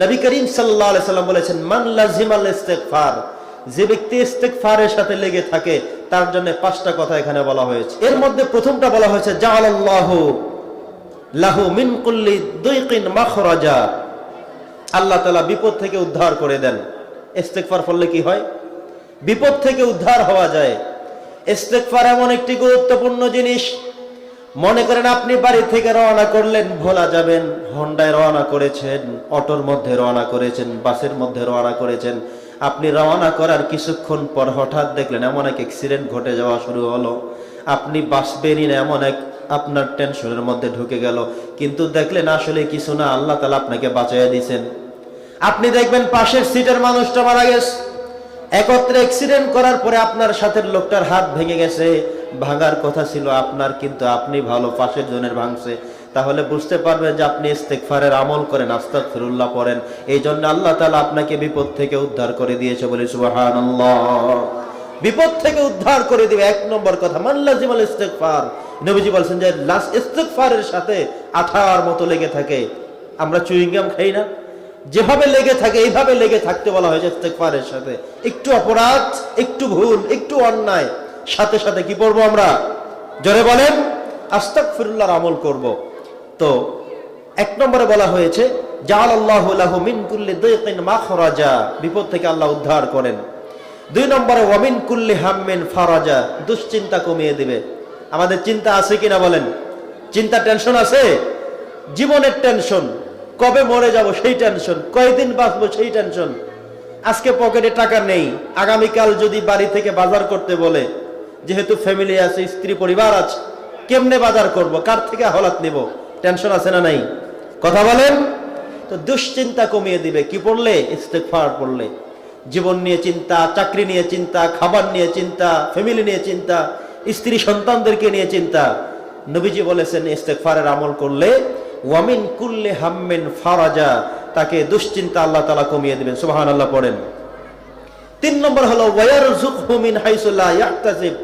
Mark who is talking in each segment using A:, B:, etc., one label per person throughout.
A: নবী করিম আলাইহি সাল্লাম বলেছেন, মান লাজিমাল ইস্তিগফার যে ব্যক্তি ইস্তিগফারের সাথে লেগে থাকে, তার জন্য পাঁচটা কথা এখানে বলা হয়েছে। এর মধ্যে প্রথমটা বলা হয়েছে, জাআলাল্লাহু লাহু মিন কুল্লি দুইকিন মাখরাজা আল্লাহ তাআলা বিপদ থেকে উদ্ধার করে দেন। ইস্তিগফার করলে কি হয়? বিপদ থেকে উদ্ধার হওয়া যায়। ইস্তেকফার এমন একটি গুরুত্বপূর্ণ জিনিস মনে করেন আপনি বাড়ি থেকে রওনা করলেন, ভোলা যাবেন হন্ডায় রওনা করেছেন, অটোর মধ্যে রওনা করেছেন, বাসের মধ্যে রওনা করেছেন। আপনি রওনা করার কিছুক্ষণ পর হঠাৎ দেখলেন এমন এক অ্যাক্সিডেন্ট ঘটে যাওয়া শুরু হলো। আপনি বাঁচবেনই না এমন এক আপনার টেনশনের মধ্যে ঢুকে গেল। কিন্তু দেখলেন আসলে কিছু না, আল্লাহ তালা আপনাকে বাঁচাইয়া দিয়েছেন। আপনি দেখবেন পাশের সিটের মানুষটা মারা গেছে। একত্রে অ্যাক্সিডেন্ট করার পরে আপনার সাথে লোকটার হাত ভেঙে গেছে। ভাঙার কথা ছিল, আপনার কিন্তু আপনি ভালো পাশের জনের ভাঙছে। তাহলে বুঝতে পারবেন যে আপনি ইস্তেকফারের আমল করেন আস্তাক ফিরুল্লাহ পড়েন। এই জন্য আল্লাহ তালা আপনাকে বিপদ থেকে উদ্ধার করে দিয়েছে বলে সুবাহান বিপদ থেকে উদ্ধার করে দিবে, এক নম্বর কথা মাল্লা মাল্লাজিমাল ইস্তেকফার নবীজি বলছেন যে লাস্ট ইস্তেকফারের সাথে আঠার মতো লেগে থাকে। আমরা চুইংগাম খাই না? যেভাবে লেগে থাকে, এইভাবে লেগে থাকতে বলা হয়েছে ইস্তেগফারের সাথে। একটু অপরাধ, একটু ভুল, একটু অন্যায়। সাথে সাথে কি করব আমরা? জোরে বলেন, আস্তাগফিরুল্লাহর আমল করব। তো, এক নম্বরে বলা হয়েছে জাল আল্লাহ লাহু মিন কুল্লি দাইকিন মাখরাজা, বিপদ থেকে আল্লাহ উদ্ধার করেন। দুই নম্বরে ওয়ামিন কুল্লি হাম্মিন ফারাজা, দুশ্চিন্তা কমিয়ে দিবে। আমাদের চিন্তা আছে কিনা বলেন? চিন্তা টেনশন আছে? জীবনের টেনশন কবে মরে যাব সেই টেনশন কয়দিন বাঁচবো সেই টেনশন আজকে পকেটে টাকা নেই, আগামীকাল যদি বাড়ি থেকে বাজার করতে বলে যেহেতু ফ্যামিলি আছে, স্ত্রী, পরিবার আছে, কেমনে বাজার করব? কার থেকে হলাত নিব? টেনশন আছে না নাই? কথা বলেন? তো দুশ্চিন্তা কমিয়ে দিবে। কি পড়লে? ইস্তেকফার পড়লে। জীবন নিয়ে চিন্তা, চাকরি নিয়ে চিন্তা, খাবার নিয়ে চিন্তা ফ্যামিলি নিয়ে চিন্তা, স্ত্রী সন্তানদেরকে নিয়ে চিন্তা। নবীজি বলেছেন ইস্তেকফারের আমল করলে ওয়ামিন কুল্লে হাম্মিন ফারাজা, তাকে দুশ্চিন্তা আল্লাহ তালা কমিয়ে দিবেন। সুবাহান আল্লাহ পড়েন। তিন নম্বর হলো ওয়ার মিন হাইসু লা ইয়াহতাসিব।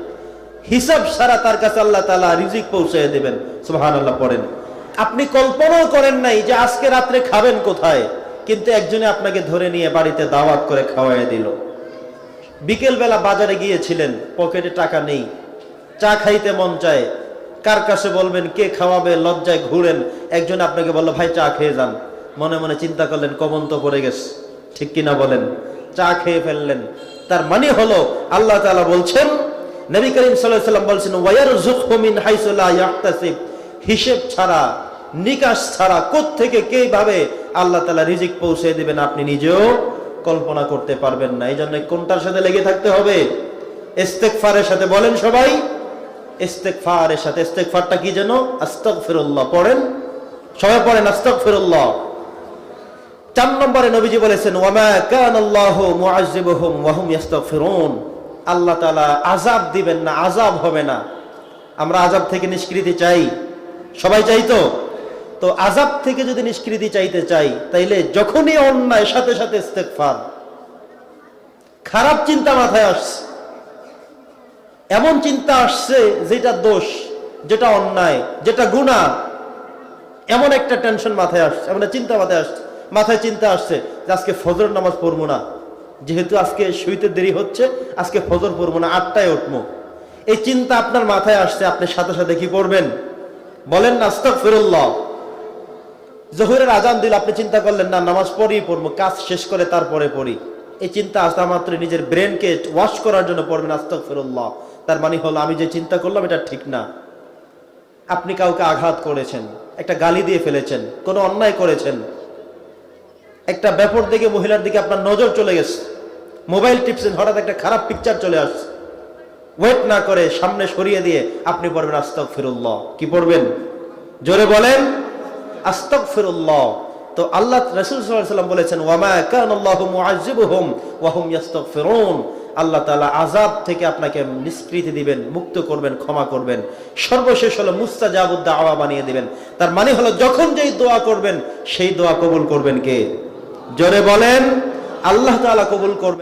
A: হিসাব সারা তার কাছে আল্লাহ তাআলা রিজিক পৌঁছে দেবেন। সুবহানাল্লাহ, পড়েন। আপনি কল্পনাও করেন নাই যে আজকে রাত্রে খাবেন কোথায়, কিন্তু একজনে আপনাকে ধরে নিয়ে বাড়িতে দাওয়াত করে খাওয়াই দিল। বিকেল বেলা বাজারে গিয়েছিলেন, পকেটে টাকা নেই। চা খাইতে মন চায়। কার কাছে বলবেন, কে খাওয়াবে? লজ্জায় ঘুরেন। একজন আপনাকে বলল, ভাই, চা খেয়ে যান। মনে মনে চিন্তা করলেন কমন তো পড়ে গেছে। ঠিক কিনা বলেন। চা খেয়ে ফেললেন। তার মানে হলো, আল্লাহ তালা বলছেন নবী করিম সাল্লাম বলছেন ওয়ারযুকহু মিন হাইসু লা ইয়াহতাসিব। ছাড়া, নিকাশ ছাড়া আল্লাহ তাআলা রিজিক পৌঁছে দিবেন আপনি নিজেও কল্পনা করতে পারবেন না। এই জন্য কোনটার সাথে লেগে থাকতে হবে? ইস্তেগফারের সাথে বলেন সবাই। ইস্তেগফারের সাথে, ইস্তেগফারটা কি যেন? আস্তাগফিরুল্লাহ, পড়েন। সবাই পড়েন, আস্তাগফিরুল্লাহ। চার নম্বরে নবীজি বলেছেন ওয়ামা কান আল্লাহ ওয়া হুম ইস্তাগফিরুন আল্লাহ তালা আযাব দিবেন না, আযাব হবে না। আমরা আযাব থেকে নিষ্কৃতি চাই। সবাই চাই তো? তো আযাব থেকে যদি নিষ্কৃতি চাইতে চাই, তাইলে যখনই অন্যায়, সাথে সাথে ইস্তেগফার। খারাপ চিন্তা মাথায় আসছে। এমন চিন্তা আসছে যেটা দোষ, যেটা অন্যায়, যেটা গুণা এমন একটা টেনশন মাথায় আসছে, এমন চিন্তা মাথায় আসছে, মাথায় চিন্তা আসছে যে আজকে ফজর নামাজ পড়ব না। যেহেতু আজকে শুইতে দেরি হচ্ছে, আজকে ফজর পড়ব না, আটটায় উঠবো। এই চিন্তা আপনার মাথায় আসছে, আপনি সাথে সাথে কি করবেন বলেন নাস্তাক ফিরুল্লাহ জহুরের আজান দিল আপনি চিন্তা করলেন, না, নামাজ পড়েই পড়ব, কাজ শেষ করে তারপরে পড়ি। এই চিন্তা আসা মাত্র নিজের ব্রেনকে ওয়াশ করার জন্য পড়বেন আস্তাক ফিরুল্লাহ তার মানে হলো, আমি যে চিন্তা করলাম, এটা ঠিক না। আপনি কাউকে আঘাত করেছেন, একটা গালি দিয়ে ফেলেছেন, কোনো অন্যায় করেছেন। একটা ব্যাপার দিকে মহিলার দিকে আপনার নজর চলে গেছে। মোবাইল টিপসেন হঠাৎ একটা খারাপ পিকচার চলে আসছে। ওয়েট না করে সামনে সরিয়ে দিয়ে আপনি পড়বেন আস্তক ফিরুল্লাহ কি পড়বেন? জোরে বলেন আস্তক ফিরুল্লাহ তো আল্লাহ রসুল সাল্লাম বলেছেন আল্লাহ তাআলা আযাব থেকে আপনাকে নিষ্কৃতি দিবেন, মুক্ত করবেন, ক্ষমা করবেন। সর্বশেষ হলো মুস্তাজাবুদ দাওয়া বানিয়ে দিবেন। তার মানে হলো যখন যেই দোয়া করবেন, সেই দোয়া কবুল করবেন কে? জোরে বলেন, আল্লাহ তাআলা কবুল করবেন।